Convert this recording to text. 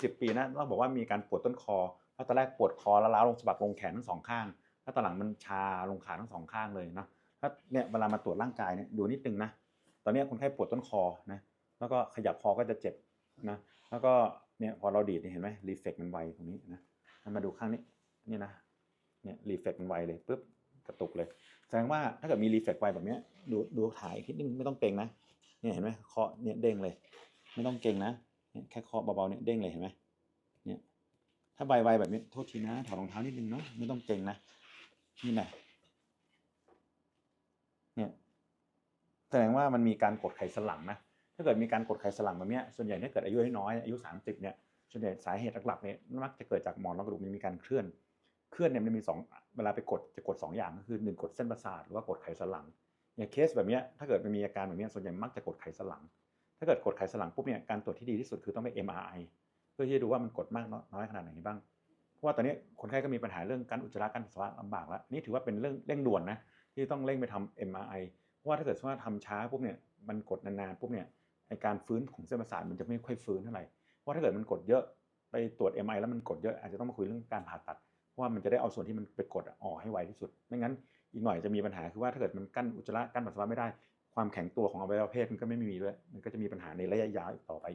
30 ปีนะต้องบอกว่ามีการปวดต้นคอแล้วตอนแรกปวดคอแล้วล้าวลงสะบักลงแขนทั้งสองข้าง แล้วตอนหลังมันชาลงขาทั้งสองข้างเลยนะถ้าเนี่ยเวลามาตรวจร่างกายเนี่ยดูนิดนึงนะตอนนี้คนไข้ปวดต้นคอนะแล้วก็ขยับคอก็จะเจ็บนะแล้วก็เนี่ยพอเราดีดเห็นไหมรีเฟกมันไวตรงนี้นะมาดูข้างนี้นี่นะเนี่ยรีเฟกมันไวเลยปุ๊บกระตุกเลย แสดงว่าถ้าเกิดมีรีเฟกไวแบบนี้ดูดูถ่ายทีนึงไม่ต้องเกรงนะเนี่ยเห็นไหมคาะเนี่ยเด้งเลย ไม่ต้องเกรงนะ เนี่ยแค่เคาะเบาๆเนี่ยเด้งเลยเห็นไหมเนี่ยถ้าไวๆแบบนี้โทษทีนะถอดรองเท้านิดนึงเนาะไม่ต้องเกรงนะนี่นะเนี่ยแสดงว่ามันมีการกดไขสันหลังนะถ้าเกิดมีการกดไขสันหลังแบบเนี้ยส่วนใหญ่ถ้าเกิดอายุน้อยอายุ 30เนี่ยส่วนใหญ่สาเหตุหลักๆเนี่ยมักจะเกิดจากหมอนรองกระดูกมีการเคลื่อน เคลื่อนเนี่ยมันมีสองเวลาไปกดจะกดสองอย่างก็คือหนึ่งกดเส้นประสาทหรือว่ากดไขสันหลังอย่างเคสแบบเนี้ยถ้าเกิดมันมีอาการแบบเนี้ยส่วนใหญ่มักจะกดไขสันหลัง ถ้าเกิดกดไขสันหลังปุ๊บเนี่ยการตรวจที่ดีที่สุดคือต้องไป MRI เพื่อที่จะดูว่ามันกดมากน้อยขนาดไหนบ้าง เพราะว่าตอนนี้คนไข้ก็มีปัญหาเรื่องการอุจจาระการปัสสาวะลำบากแล้วนี่ถือว่าเป็นเรื่องเร่งด่วนนะที่ต้องเร่งไปทำ MRI เพราะว่าถ้าเกิดว่าทำช้าปุ๊บเนี่ยมันกดนานๆปุ๊บเนี่ยไอการฟื้นของเส้นประสาทมันจะไม่ค่อยฟื้นเท่าไหร่เพราะถ้าเกิดมันกดเยอะไปตรวจ MRI แล้วมันกดเยอะอาจจะต้องมาคุยเรื่องการผ่าตัด เพราะว่ามันจะได้เอาส่วนที่มันไปกดออกให้ไวที่สุดไม่งั้นอีกหน่อยจะมีปัญหาคือว่าถ้าเกิดมันกั้นอุจจาระกั้นปัสสาวะไม่ได้ ความแข็งตัวของอวัยวะเพศมันก็ไม่มีด้วย มันก็จะมีปัญหาในระยะยาวอีกต่อไป